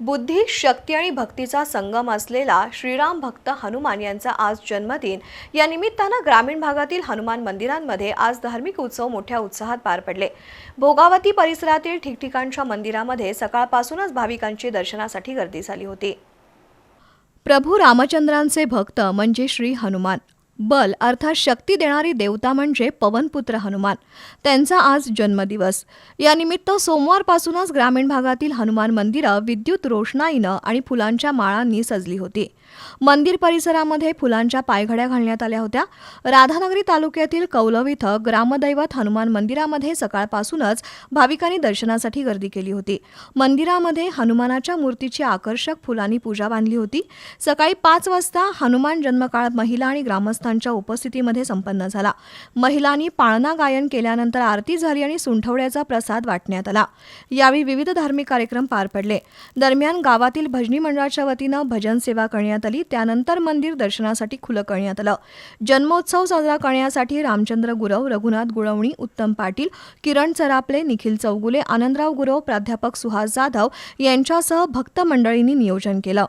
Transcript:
बुद्धी शक्ती आणि भक्तीचा संगम असलेला श्रीराम भक्त हनुमान यांचा आज जन्मदिन. या निमित्तानं ग्रामीण भागातील हनुमान मंदिरांमध्ये आज धार्मिक उत्सव मोठ्या उत्साहात पार पडले. भोगावती परिसरातील ठिकठिकाणच्या मंदिरामध्ये सकाळपासूनच भाविकांची दर्शनासाठी गर्दी झाली होती. प्रभू रामचंद्रांचे भक्त म्हणजे श्री हनुमान. बल अर्थात शक्ती देणारी देवता म्हणजे पवनपुत्र हनुमान. त्यांचा आज जन्मदिवस. यानिमित्त सोमवारपासूनच ग्रामीण भागातील हनुमान मंदिरं विद्युत रोषणाईनं आणि फुलांच्या माळांनी सजली होती. मंदिर परिसरामध्ये फुलांच्या पायघड्या घालण्यात आल्या होत्या. राधानगरी तालुक्यातील कौलव इथं ग्रामदैवत हनुमान मंदिरामध्ये सकाळपासूनच भाविकांनी दर्शनासाठी गर्दी केली होती. मंदिरामध्ये हनुमानाच्या मूर्तीची आकर्षक फुलांनी पूजा बांधली होती. सकाळी पाच वाजता हनुमान जन्मकाळ महिला आणि ग्रामस्थांच्या उपस्थितीमध्ये संपन्न झाला. महिलांनी पाळणा गायन केल्यानंतर आरती झाली आणि सुंठवड्याचा प्रसाद वाटण्यात आला. यावेळी विविध धार्मिक कार्यक्रम पार पडले. दरम्यान गावातील भजनी मंडळाच्या वतीनं भजन सेवा करण्यात आली. त्यानंतर मंदिर दर्शनासाठी खुलं करण्यात आलं. जन्मोत्सव साजरा करण्यासाठी रामचंद्र गुरव रघुनाथ गुळवणी उत्तम पाटील किरण चरापले निखिल चौगुले आनंदराव गुरव प्राध्यापक सुहास जाधव यांच्यासह भक्त मंडळींनी नियोजन केलं.